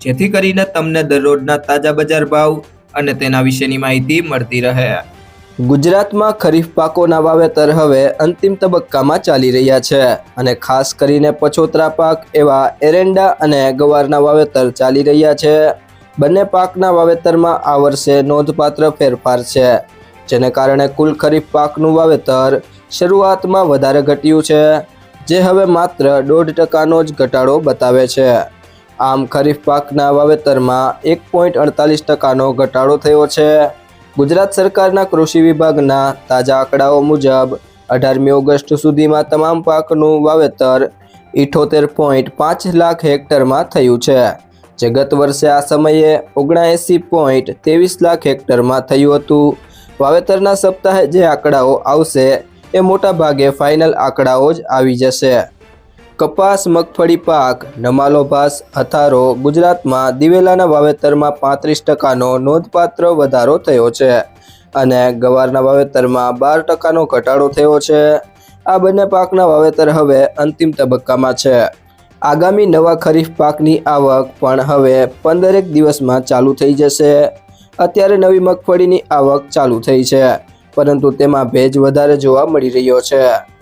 જેથી કરીને તમને દરરોજના તાજા બજાર ભાવ અને તેના વિશેની માહિતી મળતી રહે. ગુજરાતમાં ખરીફ પાકોના વાવેતર હવે અંતિમ તબક્કામાં ચાલી રહ્યા છે અને ખાસ કરીને પછોતરા પાક એવા એરંડા અને ગવારના વાવેતર ચાલી રહ્યા છે. બંને પાકના વાવેતરમાં આ વર્ષે નોંધપાત્ર ફેરફાર છે, જેને કારણે કુલ ખરીફ પાકનું વાવેતર શરૂઆતમાં વધારે ઘટ્યું છે, જે હવે માત્ર દોઢ ટકાનો જ ઘટાડો બતાવે છે. આમ ખરીફ પાકના વાવેતરમાં એક પોઈન્ટ અડતાલીસ ટકાનો ઘટાડો થયો છે. ગુજરાત સરકારના કૃષિ વિભાગના તાજા આંકડાઓ મુજબ, અઢારમી ઓગસ્ટ સુધીમાં તમામ પાકનું વાવેતર ઇઠોતેર પોઈન્ટ પાંચ લાખ હેક્ટરમાં થયું છે. જે ગત વર્ષે આ સમયે ઓગણએંસી પોઈન્ટ ત્રેવીસ લાખ હેક્ટરમાં થયું હતું. વાવેતરના સપ્તાહે જે આંકડાઓ આવશે, એ મોટાભાગે ફાઇનલ આંકડાઓ જ આવી જશે. કપાસ, મગફળી, પાક, નમાલો ભાસ હથારો ગુજરાતમાં દિવેલાના વાવેતરમાં પાંત્રીસ ટકાનો નોંધપાત્ર વધારો થયો છે અને ગવારના વાવેતરમાં બાર ટકાનો ઘટાડો થયો છે. આ બંને પાકના વાવેતર હવે અંતિમ તબક્કામાં છે. આગામી નવા ખરીફ પાકની આવક પણ હવે પંદરેક દિવસમાં ચાલુ થઈ જશે. અત્યારે નવી મગફળીની આવક ચાલુ થઈ છે, પરંતુ તેમાં ભેજ વધારે જોવા મળી રહ્યો છે.